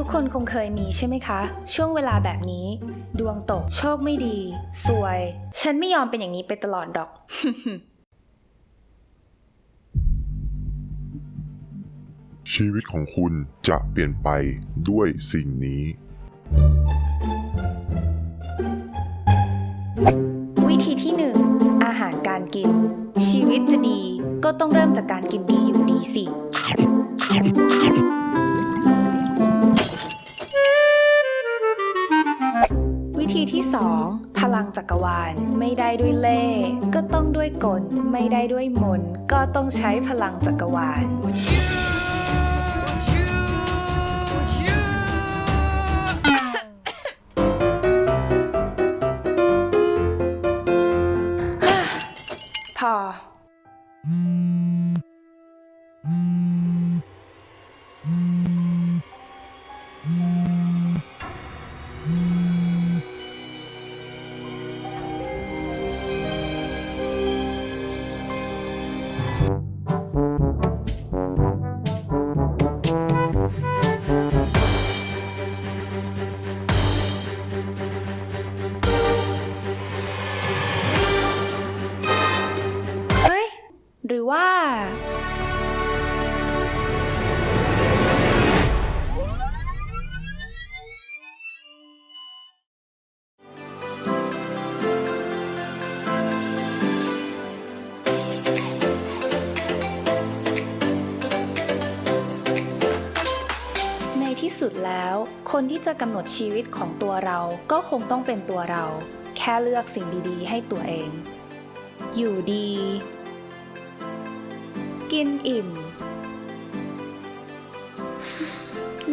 ทุกคนคงเคยมีใช่ไหมคะ ช่วงเวลาแบบนี้ ดวงตก โชคไม่ดี สวย ฉันไม่ยอมเป็นอย่างนี้ไปตลอดดอก ชีวิตของคุณจะเปลี่ยนไปด้วยสิ่งนี้ วิธีที่1อาหารการกิน ชีวิตจะดีก็ต้องเริ่มจากการกินดีอยู่ดีสิ 2 พลังจักรวาลไม่ได้ด้วยเล่ก็ต้องด้วยกลไม่ได้ด้วยมนก็ต้องใช้พลังจักรวาล พอ หรือว่า ในที่สุดแล้ว คนที่จะกำหนดชีวิตของตัวเราก็คงต้องเป็นตัวเรา แค่เลือกสิ่งดีๆ ให้ตัวเอง อยู่ดี กินอิ่ม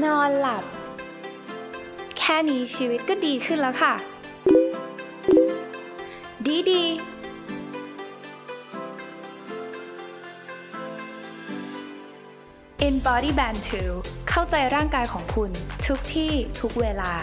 นอนหลับ แค่นี้ชีวิตก็ดีขึ้นแล้วค่ะ ดีดีๆ In Body Band 2เข้าใจร่างกายของคุณทุกที่ทุกเวลา